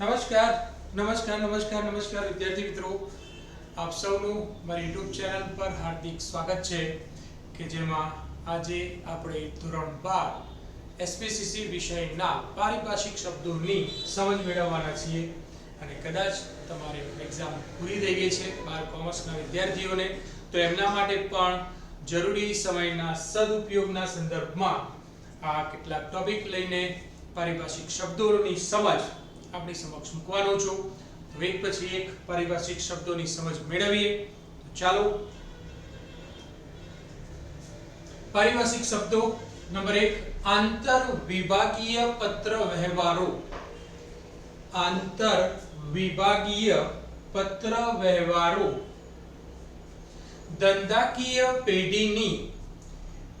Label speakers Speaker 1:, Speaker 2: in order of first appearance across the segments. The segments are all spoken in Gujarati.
Speaker 1: નમસ્કાર નમસ્કાર નમસ્કાર નમસ્કાર વિદ્યાર્થી મિત્રો. આપ સૌનું મારી યુટ્યુબ ચેનલ પર હાર્દિક સ્વાગત છે કે જેમાં આજે આપણે ધોરણ બાર એસપીસીસી વિષયના પારિભાષિક શબ્દોની સમજ મેળવવાના છીએ અને કદાચ તમારે એક્ઝામ પૂરી થઈ ગઈ છે બાર કોમર્સના વિદ્યાર્થીઓને, તો એમના માટે પણ જરૂરી સમયના સદુપયોગના સંદર્ભમાં આ કેટલાક ટોપિક લઈને પારિભાષિક શબ્દોની સમજ આપણી સમક્ષ મૂકવાનો છું. તો એક પછી એક પારિભાષિક શબ્દોની સમજ મેળવીએ. તો ચાલો. પારિભાષિક શબ્દો નંબર એક આંતર વિભાગીય પત્ર વ્યવહારો. આંતર વિભાગીય પત્ર વ્યવહારો. ધંધાકીય પેઢીની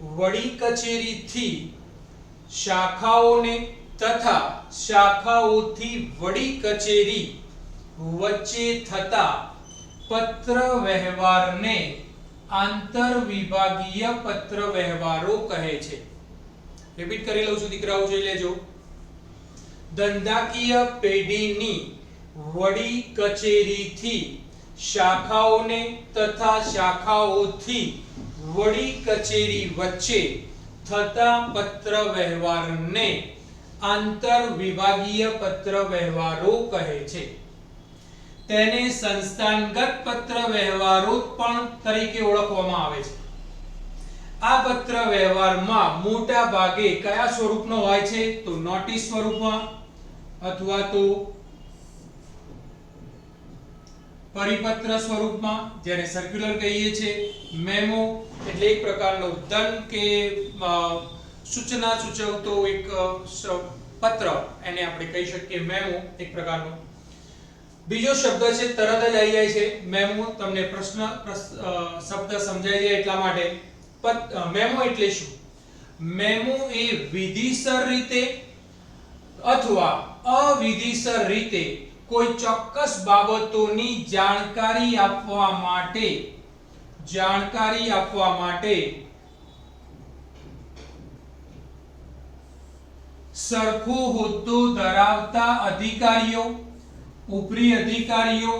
Speaker 1: વડી કચેરીથી શાખાઓને તથા શાખાઓથી વડી કચેરી વચ્ચે થતા પત્ર વ્યવહારને આંતર વિભાગીય પત્ર વ્યવહારો કહે છે. રિપીટ કરી લઉં છું દીકરાઓ, જોઈ લેજો. ધંધાકીય પેઢીની વડી કચેરીથી શાખાઓને તથા શાખાઓથી વડી કચેરી વચ્ચે થતા પત્ર વ્યવહારને આંતર વિભાગીય પત્ર વ્યવહારો કહે છે. તેને સંસ્થાનગત પત્ર વ્યવહારો પણ તરીકે ઓળખવામાં આવે છે. આ પત્ર વ્યવહારમાં મોટા ભાગે કયા સ્વરૂપનો હોય છે? તો નોટિસ સ્વરૂપમાં અથવા તો પરિપત્ર સ્વરૂપમાં, જેને સર્ક્યુલર કહીએ છીએ મેમો એટલે એક પ્રકારનો દંડ કે સૂચના સૂચવતો એક પત્ર, એને આપણે કહી શકીએ મેમો એક પ્રકારનો. બીજો શબ્દ છે, તરત જ આવી જાય છે. મેમો તમને પ્રશ્ન શબ્દ સમજાઈ જાય એટલા માટે. મેમો એટલે શું? મેમો એ વિધિસર રીતે અથવા અવિધિસર રીતે કોઈ ચોક્કસ બાબતોની જાણકારી આપવા માટે, જાણકારી આપવા માટે સરખો હોદ્દો ધરાવતા અધિકારીઓ, ઉપરી અધિકારીઓ,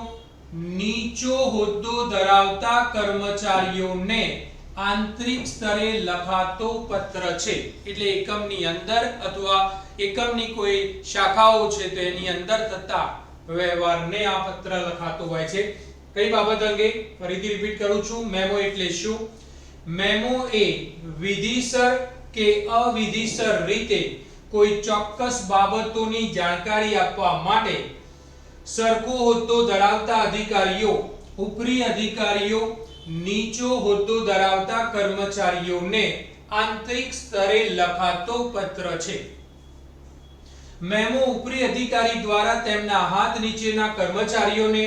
Speaker 1: નીચો હોદ્દો ધરાવતા કર્મચારીઓને આંતરિક સ્તરે લખાતો પત્ર છે. એટલે એકમની અંદર અથવા એકમની કોઈ શાખાઓ છે તો એની અંદર થતા વ્યવહારને આ પત્ર લખાતો હોય છે. કઈ બાબત અંગે ફરીથી રિપીટ કરું છું. મેમો એટલે શું? મેમો એ વિધિસર કે અવિધિસર રીતે કોઈ ચોક્કસ બાબતોની જાણકારી આપવા માટે સરખો હોદ્દો ધરાવતા અધિકારીઓ, ઉપરી અધિકારીઓ, નીચો હોદ્દો ધરાવતા કર્મચારીઓને આંતરિક સ્તરે લખાતો પત્ર છે. મેમો ઉપરી અધિકારી દ્વારા તેમના હાથ નીચેના કર્મચારીઓને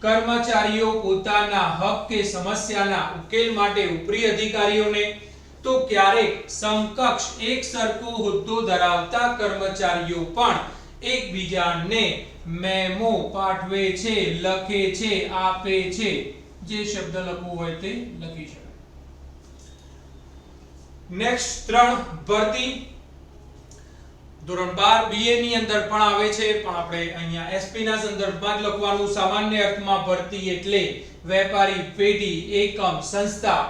Speaker 1: કર્મચારીઓ પોતાના હક કે સમસ્યાના ઉકેલ માટે ઉપરી અધિકારીઓને તો ક્યારેક સમકક્ષ એક સરખો હોદ્દો ધરાવતા કર્મચારીઓ પણ એકબીજાને મેમો પાઠવે છે, લખે છે, આપે છે. જે શબ્દ લખવું હોય તે લખી શકાય. નેક્સ્ટ ત્રણ ભરતી. ધોરણ 12 બીએ ની અંદર પણ આવે છે, પણ આપણે અહીંયા એસપી ના સંદર્ભમાં જ લખવાનું સામાન્ય અર્થમાં ભરતી એટલે વેપારી પેઢી, એકમ, સંસ્થા,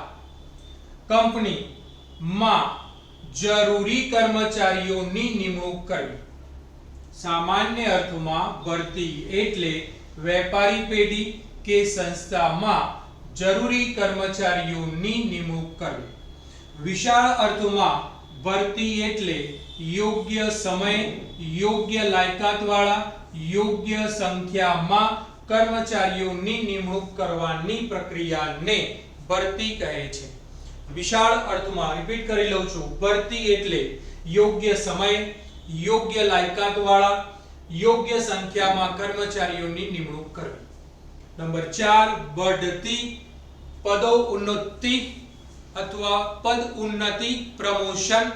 Speaker 1: કંપની માં જરૂરી કર્મચારીઓની નિમણૂક કરવી. સામાન્ય અર્થમાં ભરતી એટલે વેપારી પેઢી કે સંસ્થામાં જરૂરી કર્મચારીઓની નિમણૂક કરવી. વિશાળ અર્થમાં ભરતી એટલે યોગ્ય સમય, યોગ્ય લાયકાતવાળા, યોગ્ય સંખ્યામાં કર્મચારીઓની નિમણૂક કરવાની પ્રક્રિયાને ભરતી કહે છે. વિશાળ અર્થમાં રિપીટ કરી લઉં છું. ભરતી એટલે યોગ્ય સમય, યોગ્ય લાયકાતવાળા, યોગ્ય સંખ્યામાં કર્મચારીઓની નિમણૂક કરવી. નંબર 4 બઢતી, પદો ઉન્નતિ અથવા પદ ઉન્નતિ પ્રમોશન.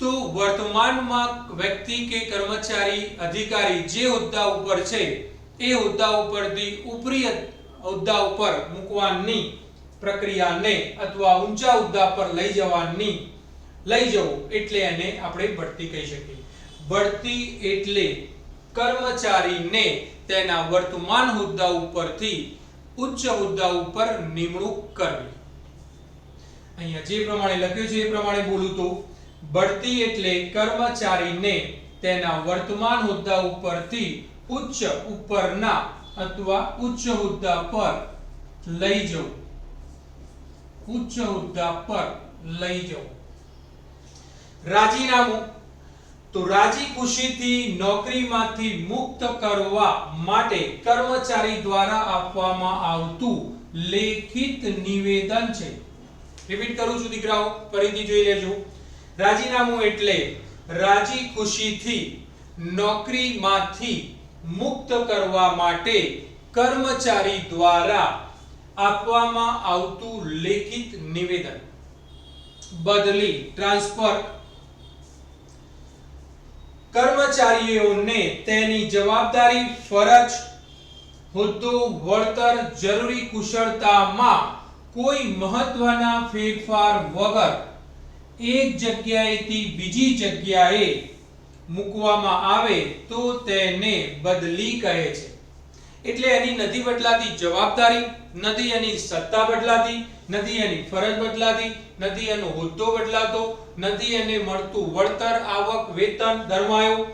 Speaker 1: તો વર્તમાનમાં વ્યક્તિ કે કર્મચારી, અધિકારી જે હોદ્દા ઉપર છે, એ હોદ્દા ઉપરથી ઉપરી હોદ્દા ઉપર મૂકવાની પ્રક્રિયાને અથવા ઊંચા ઉદ્દા પર લઈ જવાની, લઈ જવું એટલે એને આપણે બઢતી કહી શકીએ. બઢતી એટલે કર્મચારીને તેના વર્તમાન હોદ્દા ઉપરથી ઉચ્ચ હોદ્દા ઉપર નિમણૂક કરવી. અહીંયા જે પ્રમાણે લખ્યું છે એ પ્રમાણે બોલું તો બઢતી એટલે કર્મચારીને તેના વર્તમાન હોદ્દા ઉપરથી ઉચ્ચ ઉપરના અથવા ઉચ્ચ હોદ્દા પર લઈ જવું. ઉચ્ચ હોદ્દા પર લઈ જવું. રાજીનામું. તો રાજી ખુશીથી નોકરીમાંથી મુક્ત કરવા માટે કર્મચારી દ્વારા આપવામાં આવતું લેખિત નિવેદન છે. રિપીટ કરું છું દીકરાઓ, ફરીથી જોઈ લેજો. રાજીનામું એટલે રાજી ખુશીથી નોકરીમાંથી મુક્ત કરવા માટે કર્મચારી દ્વારા આપવામાં આવતું લેખિત નિવેદન. બદલી ટ્રાન્સફર કર્મચારીઓને તેની જવાબદારી ફરજ, હોદ્દો, વળતર, જરૂરી કુશળતામાં કોઈ મહત્વના ફેરફાર વગર એક જગ્યાએથી બીજી જગ્યાએ મૂકવામાં આવે તો તેને બદલી કહે છે. એટલે એની નથી બદલાતી જવાબદારી નથી એની સત્તા બદલાતી નથી એની ફરજ બદલાતી નથી એનો હોદ્દો બદલાતો નથી એને મળતું વળતર, આવક, વેતન ધર્માયો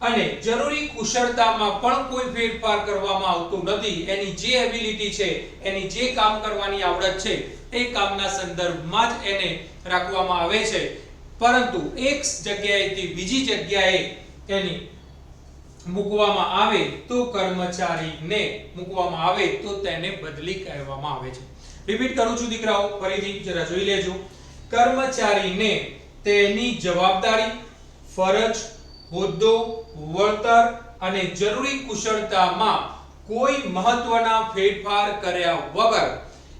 Speaker 1: અને જરૂરી કુશળતામાં પણ કોઈ ફેરફાર કરવામાં આવતો નથી. એની જે એબિલિટી છે, એની જે કામ કરવાની આવડત છે, એ કામના સંદર્ભમાં જ એને રાખવામાં આવે છે. પરંતુ એક જગ્યાએથી બીજી જગ્યાએ એની મૂકવામાં આવે તો કર્મચારીને મૂકવામાં આવે તો તેને બદલી કહેવામાં આવે છે. રિપીટ કરું છું દીકરાઓ, ફરીથી જરા જોઈ લેજો. કર્મચારીને તેની જવાબદારી, ફરજ, હોદ્દો, વળતર અને જરૂરી કુશળતામાં કોઈ મહત્વના ફેરફાર કર્યા વગર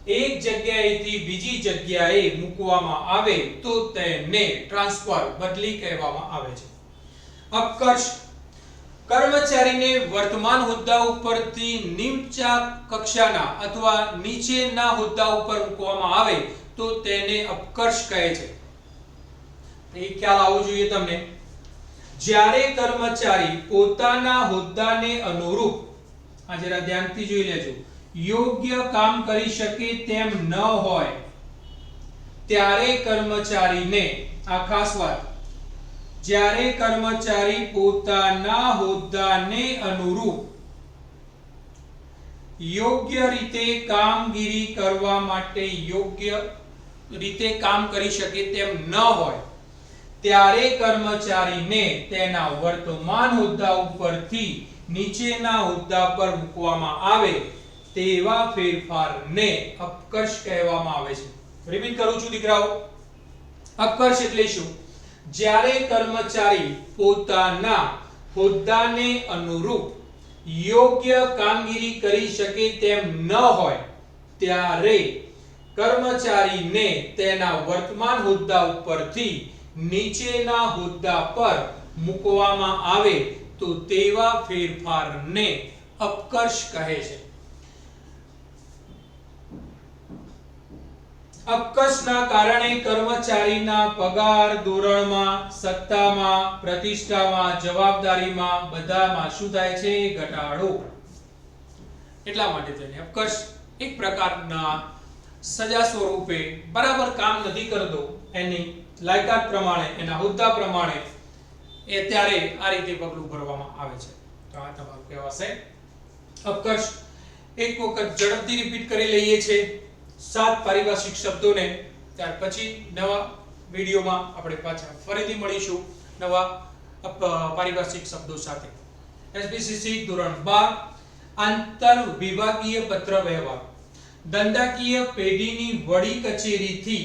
Speaker 1: એક જગ્યાએથી બીજી જગ્યાએ મૂકવામાં આવે તો તેને ટ્રાન્સફર, બદલી કહેવામાં આવે છે. અપકર્ષ કર્મચારીને વર્તમાન હોદ્દા ઉપરથી નીચા કક્ષાના અથવા નીચેના હોદ્દા ઉપર મૂકવામાં આવે તો તેને અપકર્ષ કહે છે. એ ખ્યાલ આવવો જોઈએ તમને. જ્યારે કર્મચારી પોતાના હોદ્દાને અનુરૂપ, આ જરા ધ્યાનથી જોઈ લેજો, યોગ્ય કામ કરી શકે તેમ ન હોય, ત્યારે કર્મચારીને, આ ખાસ વાત જ્યારે કર્મચારી પોતાના હોદ્દાને અનુરૂપ યોગ્ય રીતે કામગીરી કરવા માટે યોગ્ય રીતે કામ કરી શકે તેમ ન હોય, ત્યારે કર્મચારીને તેના વર્તમાન હોદ્દા ઉપરથી નીચેના હોદ્દા પર મૂકવામાં આવે તેવા ફેરફારને અપકર્ષ કહેવામાં આવે છે. રિપીટ કરું છું દીકરાઓ. અપકર્ષ એટલે શું? જ્યારે કર્મચારી પોતાના હોદ્દાને અનુરૂપ યોગ્ય કામગીરી કરી શકે તેમ ન હોય, ત્યારે કર્મચારીને તેના વર્તમાન હોદ્દા ઉપરથી નીચેના હોદ્દા પર મૂકવામાં આવે તો તેવા ફેરફારને અપકર્ષ કહે છે. અપકર્ષના કારણે કર્મચારીના પગાર ધોરણમાં, સત્તામાં, પ્રતિષ્ઠામાં, જવાબદારીમાં બધામાં શું થાય છે? ઘટાડો. એટલા માટે તેને અપકર્ષ એક પ્રકારના સજા સ્વરૂપે બરાબર કામ નથી કરતો. એની લાયકાત પ્રમાણે, એના હોદ્દા પ્રમાણે એ ત્યારે આ રીતે પગલું ભરવામાં આવે છે. તો આ તમારું કહેવાશે. અપકર્ષ એક વખત ઝડપથી રિપીટ કરી લઈએ છે સાત પારિભાષિક શબ્દોને ત્યાર પછી નવા વિડીયોમાં આપણે પાછા ફરીથી મળીશું નવા પારિભાષિક શબ્દો સાથે. એસબીસીસી ધોરણ 12 આંતર વિભાગીય પત્ર વ્યવહાર. ધંધાકીય પેઢીની વડી કચેરીથી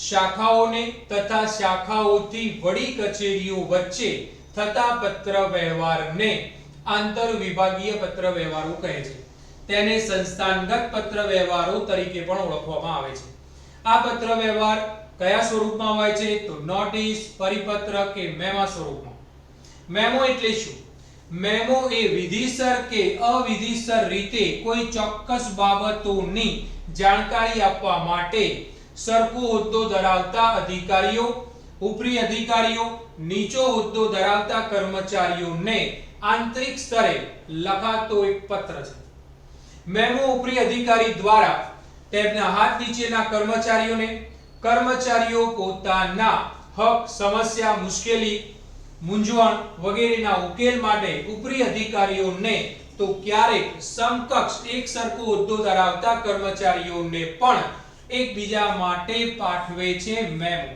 Speaker 1: શાખાઓને તથા શાખાઓથી વડી કચેરીઓ વચ્ચે થતા પત્ર વ્યવહારને આંતર વિભાગીય પત્ર વ્યવહારો કહે છે. તેને સંસ્થાનગત પત્ર તરીકે પણ ઓળખવામાં આવે છે. આ પત્ર કયા સ્વરૂપમાં હોય છે? તો નોટિસ, પરિપત્ર કે મેમા સ્વરૂપમાં. મેમો એટલે શું? મેમો એ વિધિસર કે અવિધિસર રીતે કોઈ ચોક્કસ બાબતોની જાણકારી આપવા માટે સરખો હોદ્દો ધરાવતા અધિકારીઓ, ઉપરી અધિકારીઓ, નીચો હોદ્દો ધરાવતા કર્મચારીઓને આંતરિક સ્તરે લખાતો એક પત્ર છે. મેમો ઉપરી અધિકારી દ્વારા તેમના હાથ નીચેના કર્મચારીઓને કર્મચારીઓ પોતાના હક, સમસ્યા, મુશ્કેલી, મૂંઝવણ વગેરેના ઉકેલ માટે ઉપરી અધિકારીઓને તો ક્યારેક સમકક્ષ એક સરખો હોદ્દો ધરાવતા કર્મચારીઓને પણ એકબીજા માટે પાઠવે છે મેમો.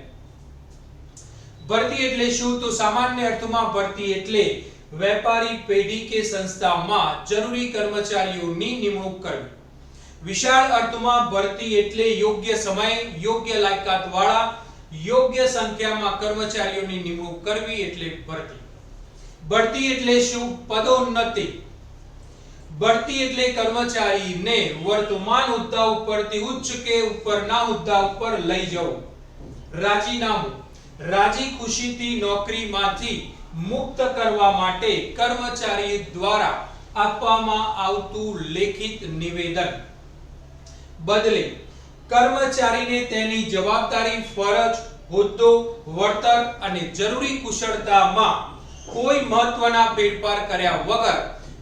Speaker 1: ભરતી એટલે શું? તો સામાન્ય અર્થમાં ભરતી એટલે વેપારી પેઢી કે સંસ્થામાં જરૂરી કર્મચારીઓની નિમણૂક કરવી. વિશાળ અર્થમાં ભરતી એટલે યોગ્ય સમય, યોગ્ય લાયકાત વાળા યોગ્ય સંખ્યામાં કર્મચારીઓની નિમણૂક કરવી એટલે ભરતી. ભરતી એટલે શું? પદોન્નતિ. ભરતી એટલે કર્મચારીને વર્તમાન હોદ્દા ઉપરથી ઉચ્ચ કે ઉપરના હોદ્દા ઉપર લઈ જવું. રાજીનામું. રાજી ખુશીથી નોકરીમાંથી મુક્ત કરવા માટે કર્મચારી દ્વારા આપવામાં આવતું લેખિત નિવેદન. બદલે, કર્મચારીને તેની જવાબદારી, ફરજ, હોદ્દો, વળતર અને જરૂરી કુશળતામાં કોઈ મહત્વના ફેરફાર કર્યા વગર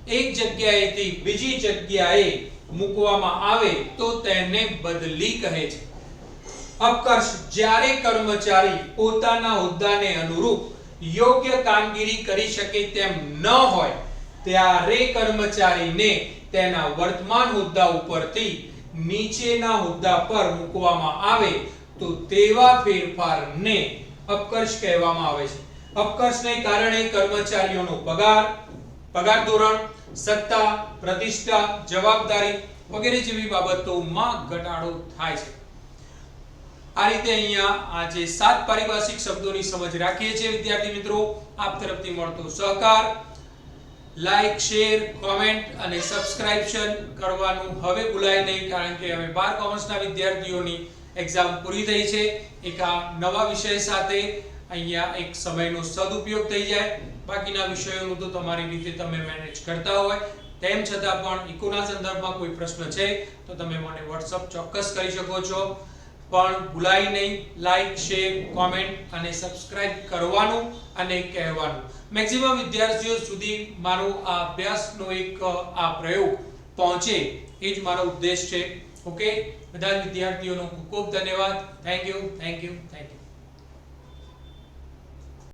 Speaker 1: એક જગ્યાએથી બીજી જગ્યાએ મૂકવામાં આવે તો તેને બદલી કહે છે. અપકર્ષ જ્યારે કર્મચારી પોતાના હોદ્દાને અનુરૂપ યોગ્ય કામગીરી કરી શકે તેમ ન હોય, ત્યારે કર્મચારીને તેના વર્તમાન હોદ્દા ઉપરથી નીચેના હોદ્દા પર મૂકવામાં આવે તો તેવા ફેરફારને અપકર્ષ કહેવામાં આવે છે. અપકર્ષને કારણે કર્મચારીઓનો પગાર પગાર ધોરણ, સત્તા, પ્રતિષ્ઠા, જવાબદારી વગેરે જેવી બાબતોમાં ઘટાડો થાય છે. આ રીતે અહીંયા આ જે સાત પારિભાષિક શબ્દોની સમજ રાખીએ છીએ, વિદ્યાર્થી મિત્રો. આપ તરફથી મળતો સહકાર લાઈક શેર કોમેન્ટ અને સબસ્ક્રાઇબશન કરવાનું હવે ભૂલાય નહીં, કારણ કે હવે બાર કોમર્સના વિદ્યાર્થીઓની એક્ઝામ પૂરી થઈ છે. એક આ નવા વિષય સાથે અહીંયા એક સમયનો સદુપયોગ થઈ જાય. બાકીના વિષયોનું તો તમારી રીતે તમે મેનેજ કરતા હોય. તેમ છતાં પણ ઇકોના સંદર્ભમાં કોઈ પ્રશ્ન છે, તો તમે મને WhatsApp ચોક્કસ કરી શકો છો. પણ ભૂલાય નહીં. લાઈક શેર કોમેન્ટ અને સબસ્ક્રાઇબ કરવાનું અને કહેવાનું. મેક્સિમમ વિદ્યાર્થીઓ સુધી મારો આ અભ્યાસનો એક આ પ્રયોગ પહોંચે. એ જ મારો ઉદ્દેશ છે. ઓકે બધા વિદ્યાર્થીઓનો ખૂબ ખૂબ ધન્યવાદ. Thank you thank you thank you